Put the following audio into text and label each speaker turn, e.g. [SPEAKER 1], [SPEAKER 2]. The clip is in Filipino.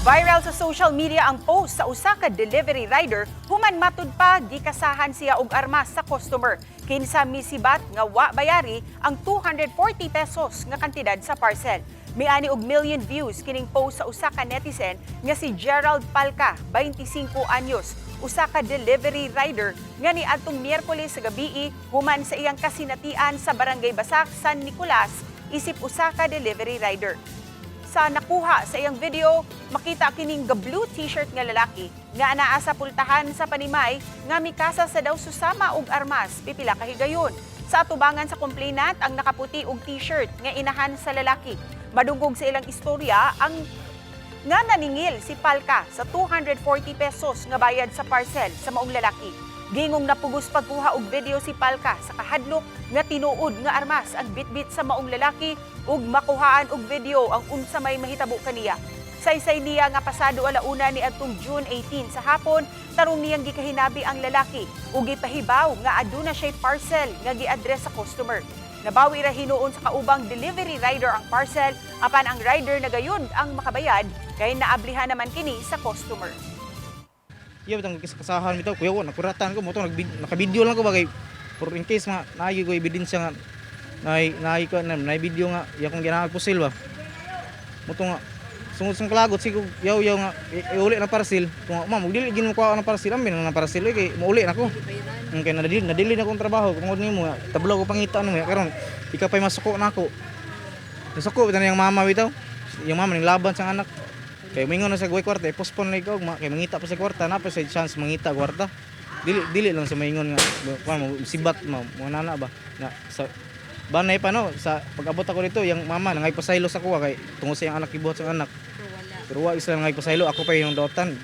[SPEAKER 1] Viral sa social media ang post sa usa ka delivery rider human matud pa gikasahan siya og armas sa customer. Kinsa misibat nga wa bayari ang 240 pesos nga kantidad sa parcel. Miani og million views kining post sa usa ka netizen nga si Gerald Palca, 25 anyos, usa ka delivery rider nga ni adtong Miyerkules sa gabii human sa iyang kasinatian sa Barangay Basak, San Nicolas, isip usa ka delivery rider sa nakuha sa iyang video, makita kining ga blue t-shirt nga lalaki nga anaa sa pultahan sa Panimay nga mikasa sa daw susama og armas pipila ka higayon. Sa atubangan sa complainant ang nakaputi og t-shirt nga inahan sa lalaki. Madungog sa ilang istorya ang nga naningil si Palka sa 240 pesos nga bayad sa parcel sa maong lalaki. Gingong napugos pagkuha og video si Palka sa kahadlok nga tinuod nga armas ang bitbit sa maong lalaki ug makuhaan og video ang unsa may mahitabo kaniya. Saysay niya nga pasado alauna ni adtong June 18 sa hapon tarong niyang gikahinabi ang lalaki ug gipahibaw nga aduna siya parcel nga gi-address sa customer. Nabawi ra hinuon sa kaubang delivery rider ang parcel apan ang rider na gayud ang makabayad kay naablihan naman kini sa customer.
[SPEAKER 2] Iya bitang kasahan bitaw kuya ko nakuratan ko mo to lang ko bagay for in case nga naagi ko ebidensya nga naay naay ko na naay video nga iya kong ginaag pusil ba. Mo nga sungod sung kalagot sigog yaw yaw nga iuli na parcel. Kung ma'am dili gin mo kuha na parcel amin na parcel kay mauli na ko. Mm, kay nadili nadili na kong trabaho kung nimo nga tablaw ko pangita ano karon ikaw pay masuko na ako. Nasuko bitan yung mama bitaw. Yung mama ning laban sa anak. Kay mingon na sa guway kwarta, i-postpone na ikaw, ma- kay mangita pa sa kwarta, na pa sa chance mangita kwarta. Dili dili lang sa maingon nga kuan mo sibat mo, mo nana ba. Na sa banay pa no sa pag-abot ako dito, yung mama nangay pasaylo sa kuha kay tungod sa yung anak ibuhat sa anak. Pero wala. Pero wa isa nangay pasaylo, ako pa yung dotan.